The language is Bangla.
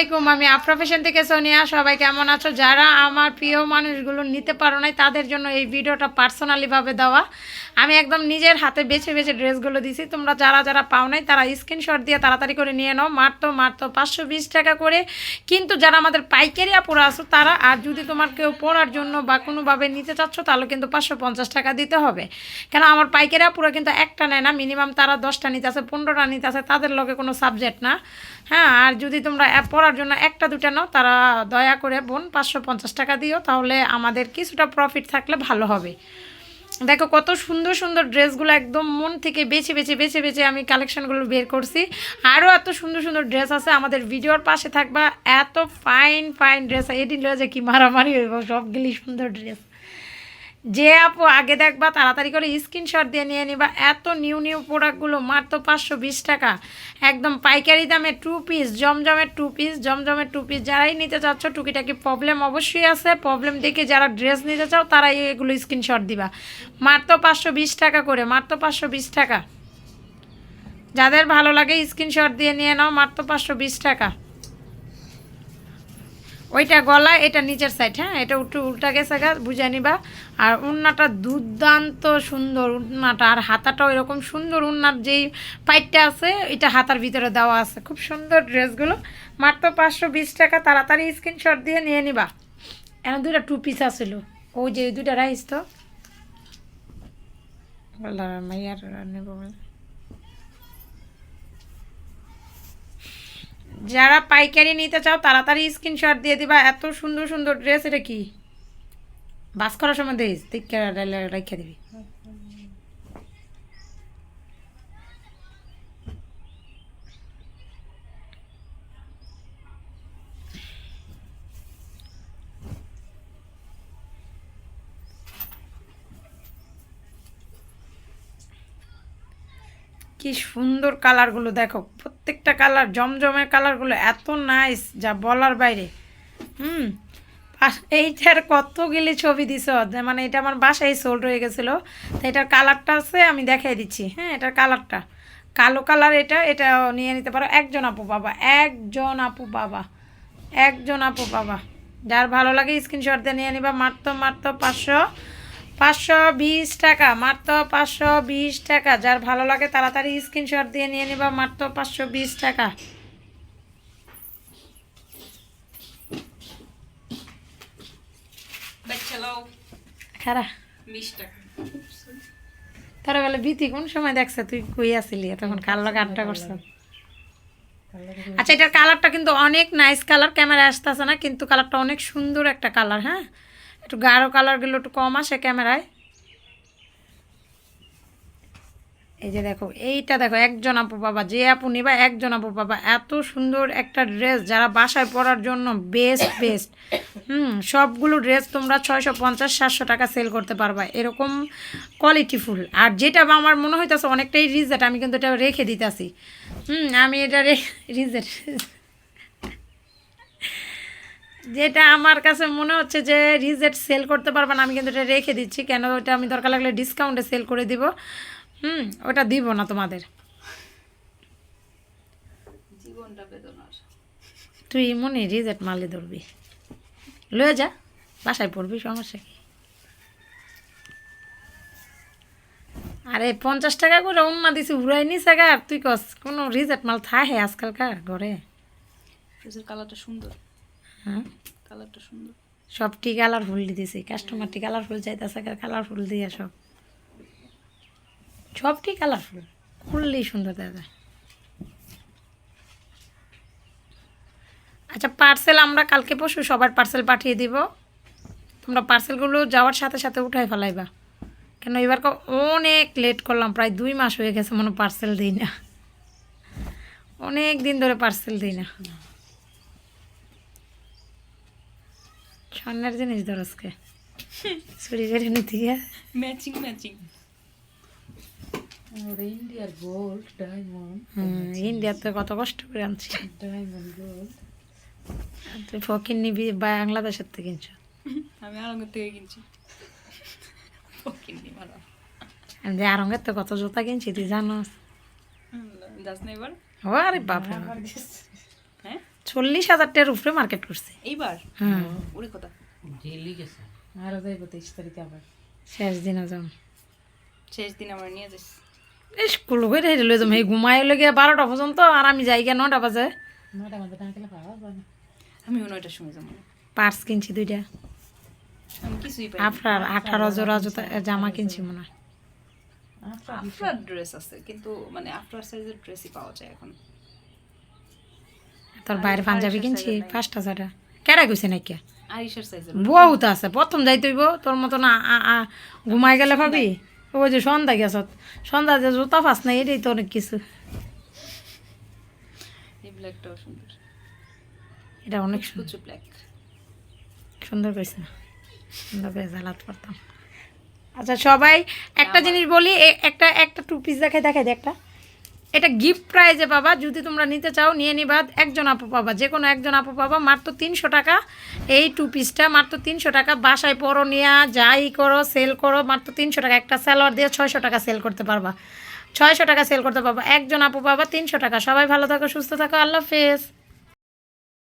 আলাইকুম, আমি আফরা থেকে সোনিয়া। সবাই কেমন আছো? যারা আমার প্রিয় মানুষগুলো নিতে পারো নাই, তাদের জন্য এই ভিডিওটা পার্সোনালিভাবে দেওয়া। আমি একদম নিজের হাতে বেছে বেছে ড্রেসগুলো দিছি। তোমরা যারা যারা পাও নাই, তারা স্ক্রিনশট দিয়ে তাড়াতাড়ি করে নিয়ে নাও। মারতো মারতো পাঁচশো বিশ টাকা করে। কিন্তু যারা আমাদের পাইকারি আপুরা আসো তারা আর যদি তোমার কেউ পড়ার জন্য বা কোনোভাবে নিতে চাচ্ছ, তাহলে কিন্তু পাঁচশো পঞ্চাশ টাকা দিতে হবে। কেন, আমার পাইকারি আপুরা কিন্তু একটা নেয় না মিনিমাম তারা দশটা নিতে আছে, পনেরোটা নিতে আছে, তাদের লগে কোনো সাবজেক্ট না। হ্যাঁ আর যদি তোমরা অ্যাপ পড়ার জন্য একটা দুটা নাও। তারা দয়া করে বোন, পাঁচশো পঞ্চাশ টাকা দিও, তাহলে আমাদের কিছুটা প্রফিট থাকলে ভালো হবে। দেখো কত সুন্দর সুন্দর ড্রেসগুলো একদম মন থেকে বেছে বেছে বেছে বেছে আমি কালেকশনগুলো বের করছি। আরও এত সুন্দর সুন্দর ড্রেস আছে। আমাদের ভিডিওর পাশে থাকবা। এত ফাইন ফাইন ড্রেস। এটি যে কি মারামারি হইব, সবগুলি সুন্দর ড্রেস। যে আপু, আগে দেখবা, তাড়াতাড়ি করে স্ক্রিনশট দিয়ে নিয়ে নিবা। এত নিউ নিউ প্রোডাক্টগুলো মাত্র পাঁচশো বিশ টাকা। একদম পাইকারি দামে টু পিস জমজমের টু পিস জমজমের টু পিস যারাই নিতে চাচ্ছ, টুকিটাকি প্রবলেম অবশ্যই আছে। প্রবলেম দেখে যারা ড্রেস নিতে চাও, তারাই এগুলো স্ক্রিনশট দিবা। মাত্র পাঁচশো বিশ টাকা করে, মাত্র পাঁচশো বিশ টাকা। যাদের ভালো লাগে স্ক্রিনশট দিয়ে নিয়ে নাও, মাত্র পাঁচশো বিশ টাকা। ওইটা গলা এটা নিচের সাইড হ্যাঁ? এটা একটু উল্টা গেছে গা, বুঝে নিবা। আর উন্নাটা দুর্দান্ত সুন্দর উন্নাটা, আর হাতাটাও এরকম সুন্দর উন্নার যেই পাইটটা আছে, এটা হাতার ভিতরে দেওয়া আছে। খুব সুন্দর ড্রেসগুলো। মাত্র পাঁচশো বিশ টাকা, তাড়াতাড়ি স্ক্রিনশট দিয়ে নিয়ে নিবা। এখন দুইটা টু পিস আসছিল ওই যে দুইটা রাইস তো। মাইয়ার নেব যারা পাইকারি নিতে চাও, তাড়াতাড়ি স্ক্রিনশট দিয়ে দিবা। এত সুন্দর সুন্দর ড্রেস এটা কি? বাস করার সময় দিস রেখে দিবি। কি সুন্দর কালারগুলো দেখো। প্রত্যেকটা কালার, জমজমের কালারগুলো এত নাইস যা বলার বাইরে। হুম এইটার কতগুলি ছবি যে মানে এটা আমার বাসায় সোল্ড হয়ে গেছিল, তো এটার কালারটা আছে, আমি দেখাই দিচ্ছি। হ্যাঁ এটার কালারটা। কালো কালার এটা এটা নিয়ে নিতে পারো। একজন আপু বাবা, একজন আপু বাবা, একজন আপু বাবা। যার ভালো লাগে স্ক্রিনশট দিয়ে নিয়ে নিবা। মাত্র মাত্র পাঁচশো পাঁচশো বিশ টাকা মাত্র পাঁচশো বিশ টাকা। যার ভালো লাগে তাড়াতাড়ি স্ক্রিনশট দিয়ে নিয়ে নিবা মাত্র পাঁচশো বিশ টাকা। খারা। তারা বলে বিতি কোন সময় দেখছে? তুই কই আসিলি? তখন কার লগে আড্ডা করছ? আচ্ছা এটার কালারটা কিন্তু অনেক নাইস কালার ক্যামেরা আসতেছে না কিন্তু কালারটা অনেক সুন্দর একটা কালার হ্যাঁ? একটু গাঢ় কালারগুলো একটু কম আসে ক্যামেরায় এই যে দেখো, এইটা দেখো, একজন আপু বাবা, যে আপু নিবা, একজন আপু বাবা, এত সুন্দর একটা ড্রেস যারা বাসায় পরার জন্য বেস্ট বেস্ট হুম, সবগুলো ড্রেস তোমরা ছয়শো পঞ্চাশ, সাতশো টাকা সেল করতে পারবা, এরকম কোয়ালিটিফুল আর যেটা আমার মনে হইতেছে অনেকটাই রিজেট আমি কিন্তু এটা রেখে দিতেছি। হুম, আমি এটা রেখে রিজেট যেটা আমার কাছে মনে হচ্ছে যে রিজেট সেল করতে পারবে না আমি কিন্তু এটা রেখে দিচ্ছি। কেন ওটা আমি দরকার লাগলে ডিসকাউন্টে সেল করে দিব। হুম ওটা দিব না তোমাদের। তুই মনে রিজেট মালে ধরবি। লয়ে যা বাসায় পড়বি সমস্যা কি? আরে পঞ্চাশ টাকা করে অন্য দিছি উড়াই নি টাকা আর তুই কস কোনো রিজেট মাল থাকে আজকালকার ঘরে? কালারটা সুন্দর। হ্যাঁ? কালারটা সুন্দর। সবটি কালারফুল দিতেছি। কাস্টমারটি কালারফুল চাইতেছে কালারফুল দিয়ে সব। সবটি কালারফুল। খুললেই সুন্দর দাদা আচ্ছা পার্সেল আমরা কালকে পরশু সবার পার্সেল পাঠিয়ে দিব। তোমরা পার্সেলগুলো যাওয়ার সাথে সাথে উঠাই ফেলাইবা। কেন এবার অনেক লেট করলাম প্রায় দুই মাস হয়ে গেছে মনে পার্সেল দিই না। অনেক দিন ধরে পার্সেল দিই না। স্বর্ণের জিনিস ধরসকে চুরি করে নিতে গিয়ে। ম্যাচিং ম্যাচিং ইন্ডিয়ার গোল্ড ডায়মন্ড ইন্ডিয়াতে কত কষ্ট করে আনছি। ডায়মন্ড গোল্ড আর তুই ফকির নিবি বাংলাদেশের থেকে কিনছো। আমি আরঙ্গের থেকে কিনছি। কিনি ভালো আমি যে আরঙ্গের তো কত জুতা কিনছি তুই জানো না এবার? ও আরে বাপরে বাপ। চল্লিশ হাজার টাকার উপরে মার্কেট করছে। এইবার? হ্যাঁ ওরে কথা। জেলি গেছে। আরও যাইব তেইশ তারিখে আবার। শেষ দিনে যাম শেষ দিন আমার নিয়ে যাস স্কুল করে হেঁটে লই যাম এই ঘুমাই লেগে বারোটা পর্যন্ত আর আমি যাই গিয়ে নটা বাজে। নটা মধ্যে না গেলে পাওয়া আমিও নয়টার সময় যাব। পার্স কিনছি দুইটা। আমি কিছুই পাই আফরার আঠারো জোড়া জুতা জামা কিনছি মনে হয়। আফটার ড্রেস আছে কিন্তু মানে আফটার সাইজের ড্রেসই পাওয়া যায় এখন। তোর বাইরে পাঞ্জাবি কিনছি? পাঁচটা ছটা কেডা গেছে নাকি সাইজের বহুত আছে প্রথম যাইতে হইব তোর মতো না ঘুমাই গেলে ভাবি? ওই যে সন্ধ্যা গেছ সন্ধ্যা যে জুতা ফাস নাই এটাই তো অনেক কিছু। এটা অনেক সুন্দর। কুচু ব্ল্যাক সুন্দর করেছে না? সুন্দর করে জ্বালাত পারতাম আচ্ছা সবাই একটা জিনিস বলি একটা একটা টু পিস দেখাই দেখাই দে একটা। এটা গিফট প্রাইজে পাবা। যদি তোমরা নিতে চাও, নিয়ে নিবাদ একজন আপু পাবা যে কোনো একজন আপু পাবা। মাত্র তিনশো টাকা এই টু পিসটা মাত্র তিনশো টাকা। বাসায় পরো, নিয়া, যাই করো সেল করো, মাত্র তিনশো টাকা। একটা স্যালোয়ার দিয়ে ছয়শো টাকা সেল করতে পারবা। ছয়শো টাকা সেল করতে পারবা। একজন আপু পাবা, তিনশো টাকা। সবাই ভালো থাকো, সুস্থ থাকো। আল্লাহ হাফেজ।